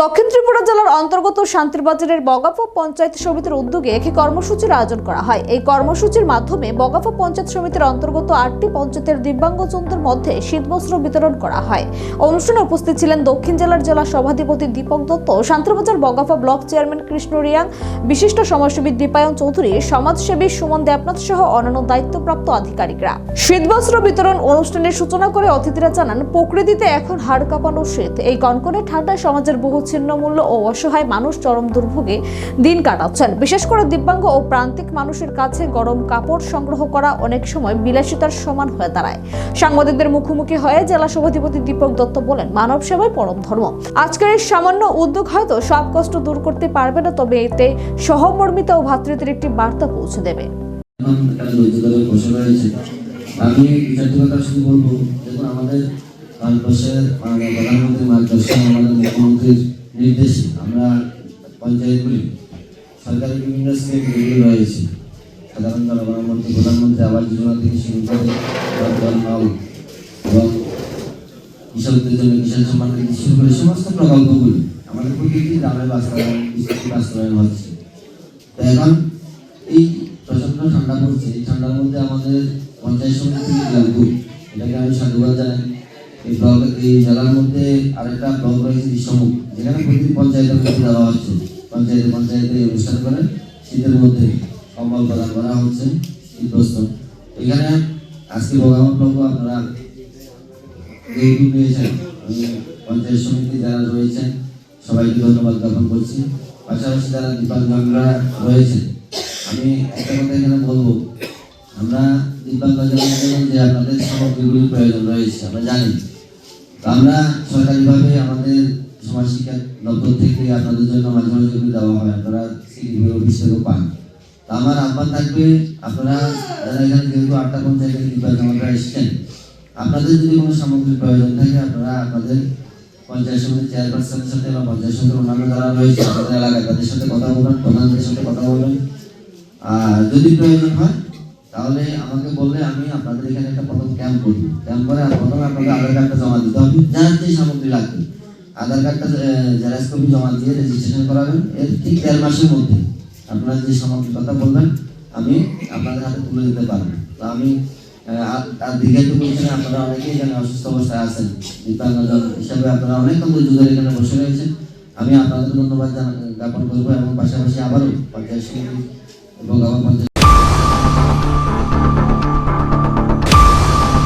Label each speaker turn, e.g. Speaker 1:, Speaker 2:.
Speaker 1: দক্ষিণ ত্রিপুরা জেলার অন্তর্গত শান্তিরবাজারের বগাফা পঞ্চায়েত সমিতির উদ্যোগে একটি কর্মসূচির আয়োজন করা হয়। এই কর্মসূচির মাধ্যমে বগাফা পঞ্চায়েত সমিতির অন্তর্গত আটটি পঞ্চায়েতের দিব্যাঙ্গজনদের মধ্যে শীতবস্ত্র বিতরণ করা হয়। অনুষ্ঠানে উপস্থিত ছিলেন দক্ষিণ জেলার জেলা সভাধিপতি দীপক দত্ত, শান্তিরবাজার বগাফা ব্লক চেয়ারম্যান কৃষ্ণ রিয়াং, বিশিষ্ট সমাজসেবী দীপায়ন চৌধুরী, সমাজসেবী সুমন দেবনাথ সহ অন্যান্য দায়িত্বপ্রাপ্ত আধিকারিকরা। শীতবস্ত্র বিতরণ অনুষ্ঠানের সূচনা করে অতিথিরা জানান, প্রকৃতিতে এখন হাড় কাঁপানো শীত। এই কনকনে ঠান্ডায় সমাজের বহু ছিন্নমূল্য ও অসহায় মানুষ চরম দুর্ভোগে দিন কাটাচ্ছেন। বিশেষ করে দিব্যাঙ্গ ও প্রান্তিক মানুষের কাছে গরম কাপড় সংগ্রহ করা অনেক সময় বিলাসিতার সমান হয়ে দাঁড়ায়। সাংবাদিকদের মুখোমুখি হয়ে জেলা সভাধিপতি দীপক দত্ত বলেন, মানব সেবাই পরম ধর্ম। আজকের এই সামান্য উদ্যোগ হয়তো সব কষ্ট দূর করতে পারবে না, তবে এতে সহমর্মিতা ও ভ্রাতৃত্বের একটি বার্তা পৌঁছে দেবে।
Speaker 2: আমি বলব আমাদের মাননীয় প্রধানমন্ত্রী মার্গদর্শন আমাদের মুখ্যমন্ত্রীর নির্দেশে আমরা পঞ্চায়েতগুলি সরকারি বিভিন্ন স্কিম যেগুলি রয়েছে। সাধারণ জনগণমন্ত্রী প্রধানমন্ত্রী আবাস যোজনা থেকে শুরু করে এবং কৃষকদের জন্য কিষাণ সম্মান থেকে শুরু করে সমস্ত প্রকল্পগুলি আমাদের প্রতিটি গ্রামে বাস্তবায়ন বাস্তবায়ন হচ্ছে। তো এখন এই প্রচণ্ড ঠান্ডা পড়ছে। এই ঠান্ডার মধ্যে আমাদের পঞ্চায়েত সমিতি থেকে লালপুর এটাকে আমি সাধুবাদ জানাই। এই ব্লক এই জেলার মধ্যে আরেকটা ব্লক রয়েছে বিশ্বমুখ। যেখানে প্রতি পঞ্চায়েতের মধ্যে দেওয়া হচ্ছে। পঞ্চায়েতে পঞ্চায়েতে অনুষ্ঠান করে শীতের মধ্যে কম্বল প্রদান করা হচ্ছে শীতবস্ত্র এখানে আজকে বগামা ব্লক আপনারা যে উদ্যোগ নিয়েছেন আমি পঞ্চায়েত সমিতি যারা রয়েছেন, সবাইকে ধন্যবাদ জ্ঞাপন করছি। পাশাপাশি যারা দিব্যাঙ্গরা রয়েছেন, আমি একটা কথা এখানে বলব। আমরা যে আপনাদের সামগ্রীগুলির প্রয়োজন রয়েছে, আমরা জানি। আমরা সরকারিভাবে আমাদের সমাজ শিক্ষা দপ্তর থেকে আপনাদের জন্য মাঝে মাঝে দেওয়া হয়, আপনারা অফিস থেকেও পান। আমার আহ্বান থাকবে, আপনারা এখানে যেহেতু আটটা পঞ্চায়েতের দিব্যাঙ্গরা এসছেন, আপনাদের যদি কোনো সামগ্রীর প্রয়োজন থাকে, আপনারা আপনাদের পঞ্চায়েত সমিতির চেয়ারপারসনের সাথে বা পঞ্চায়েত সমিতির অন্যান্য যারা সাথে কথা বলবেন, প্রধানদের সাথে কথা বলবেন। আর যদি প্রয়োজন হয় তাহলে আমাকে বললে আমি আপনাদের এখানে একটা প্রথম ক্যাম্প করব ক্যাম্প করে প্রথমে আপনাদের আধার কার্ডটা জমা দিতে হবে। যার যে সামগ্রী লাগবে। আধার কার্ডটা জেরক্স কপি জমা দিয়ে রেজিস্ট্রেশন করাবেন। এর ঠিক দেড় মাসের মধ্যে আপনারা যে সামগ্রীর কথা বলবেন আমি আপনাদের হাতে তুলে দিতে পারব। তো আমি আর- আর দীঘায় তো বলছেন আপনারা অনেকেই এখানে অসুস্থ অবস্থায় আছেন। দিব্যাঙ্গজন হিসাবে আপনারা অনেক ধরে এখানে বসে রয়েছেন। আমি আপনাদের ধন্যবাদ জ্ঞাপন করব এবং পাশাপাশি আবারও পঞ্চায়েত সমিতি এবং আমার